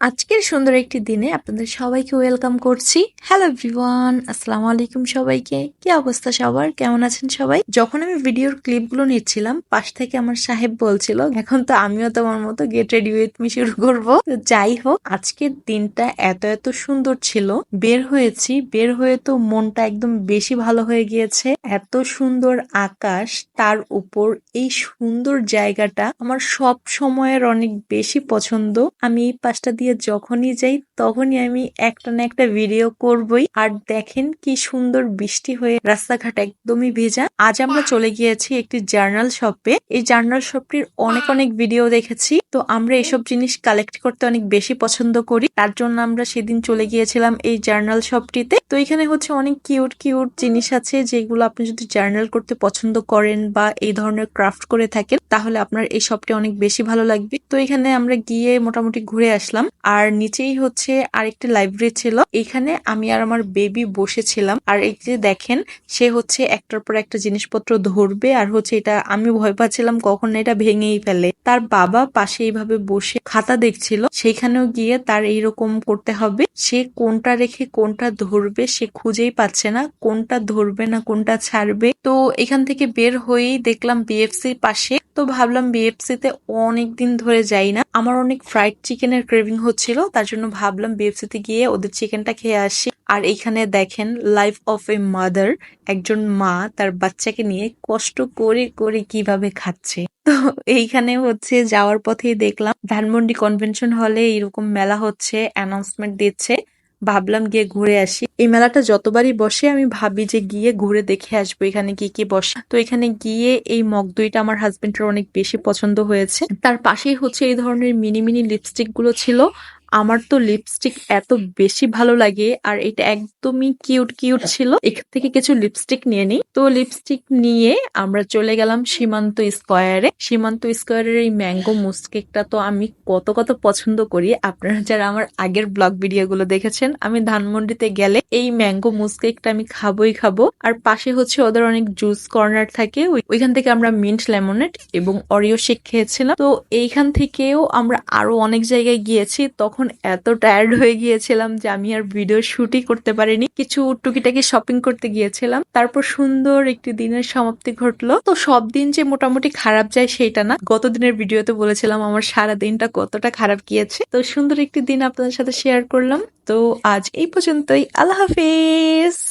আজকের সুন্দর একটি দিনে আপনাদের সবাইকে ওয়েলকাম করছি। হ্যালো এভরিওয়ান আসসালামু আলাইকুম সবাইকে। কি অবস্থা সবার? কেমন আছেন সবাই? যখন আমি ভিডিওর ক্লিপগুলো নিচ্ছিলাম, পাশ থেকে আমার সাহেব বলছিল, এখন তো আমিও তোমার মতো গেট রেডি উইথ মি শুরু করব। তো যাই হোক, আজকের দিনটা এত এত সুন্দর ছিল। বের হয়েছি, বের হয়ে তো মনটা একদম বেশি ভালো হয়ে গিয়েছে। এত সুন্দর আকাশ, তার উপর এই সুন্দর জায়গাটা আমার সব সময়ের অনেক বেশি পছন্দ। আমি এই পাশটা দিয়ে যখনই যাই তখনই আমি একটা না একটা ভিডিও করবই। আর দেখেন কি সুন্দর বৃষ্টি হয়ে রাস্তাঘাট একদমই ভেজা। আজ আমরা চলে গিয়েছি একটি জার্নাল শপে এই জার্নাল শপটির অনেক অনেক ভিডিও দেখেছি। তো আমরা এসব জিনিস কালেক্ট করতে অনেক বেশি পছন্দ করি। তার জন্য আমরা সেদিন চলে গিয়েছিলাম এই জার্নাল শপটিতে তো এখানে হচ্ছে অনেক কিউট কিউট জিনিস আছে যেগুলো আপনি যদি জার্নাল করতে পছন্দ করেন বা এই ধরনের ক্রাফট করে থাকেন তাহলে আপনার এই শপটি অনেক বেশি ভালো লাগবে। তো এখানে আমরা গিয়ে মোটামুটি ঘুরে আসলাম। আর নিচেই হচ্ছে আরেকটি লাইব্রেরি ছিল। এখানে আমি আর আমার বেবি বসেছিলাম। আর এই যে দেখেন, সে হচ্ছে একটার পর একটা জিনিসপত্র ধরবে আর হচ্ছে এটা আমি ভয় পাচ্ছিলাম কখন এটা ভেঙেই ফেলে। তার বাবা পাশে এইভাবে বসে খাতা দেখছিল। সেইখানেও গিয়ে তার এইরকম করতে হবে। সে কোনটা রেখে কোনটা ধরবে সে খুঁজেই পাচ্ছে না। কোনটা ধরবে না, কোনটা ছাড়বে। তো এখান থেকে বের হয়েই দেখলাম বিএফসির পাশে। তো ভাবলাম বিএফসি তে অনেক দিন ধরে যাই না। আমার অনেক ফ্রাইড চিকেনের ক্রেভিং হচ্ছিল তার জন্য ভাবলাম বিএফসি তে গিয়ে ওদের চিকেনটা খেয়ে আসি। আর এখানে দেখেন লাইফ অফ এ মাদার একজন মা তার বাচ্চাকে নিয়ে কষ্ট করে করে কীভাবে খাচ্ছে। তো এইখানে হচ্ছে যাওয়ার পথেই দেখলাম, ধানমন্ডি কনভেনশন হলে এরকম মেলা হচ্ছে অ্যানাউন্সমেন্ট দিচ্ছে। ভাবলাম গিয়ে ঘুরে আসি। এই মেলাটা যতবারই বসে, আমি ভাবি যে গিয়ে ঘুরে দেখে আসব এখানে কি কি বসে। তো এখানে গিয়ে এই মগ দইটা আমার হাজবেন্ডের অনেক বেশি পছন্দ হয়েছে। তার পাশেই হচ্ছে এই ধরনের মিনি মিনি লিপস্টিকগুলো ছিল। আমার তো লিপস্টিক এত বেশি ভালো লাগে, আর এটা একদমই কিউট কিউট ছিল। এখান থেকে কিছু লিপস্টিক নিয়ে নিই। তো লিপস্টিক নিয়ে আমরা চলে গেলাম সীমান্ত স্কোয়ারে সীমান্ত স্কোয়ারের এই ম্যাঙ্গো মুসকেকটা তো আমি কত কত পছন্দ করি। আপনারা যারা আমার আগের ব্লগ ভিডিওগুলো দেখেছেন, আমি ধানমন্ডিতে গেলে এই ম্যাঙ্গো মুসকেকটা আমি খাবোই খাব। আর পাশে হচ্ছে ওদের অনেক জুস কর্নার থাকে ওইখান থেকে আমরা মিন্ট লেমনেট এবং অরিও শেক খেয়েছিলাম। তো এইখান থেকেও আমরা আরও অনেক জায়গায় গিয়েছি তখন এত টায়ার্ড হয়ে গিয়েছিলাম যে আমি আর ভিডিও শুটই করতে পারিনি। কিছু টুকিটাকি শপিং করতে গিয়েছিলাম। তারপর সুন্দর একটি দিনের সমাপ্তি ঘটলো। তো সব দিন যে মোটামুটি খারাপ যায় সেটা না। গত দিনের ভিডিওতে বলেছিলাম আমার সারা দিনটা কতটা খারাপ গিয়েছে। তো সুন্দর একটি দিন আপনাদের সাথে শেয়ার করলাম। তো আজ এই পর্যন্তই। আল্লাহ হাফিজ!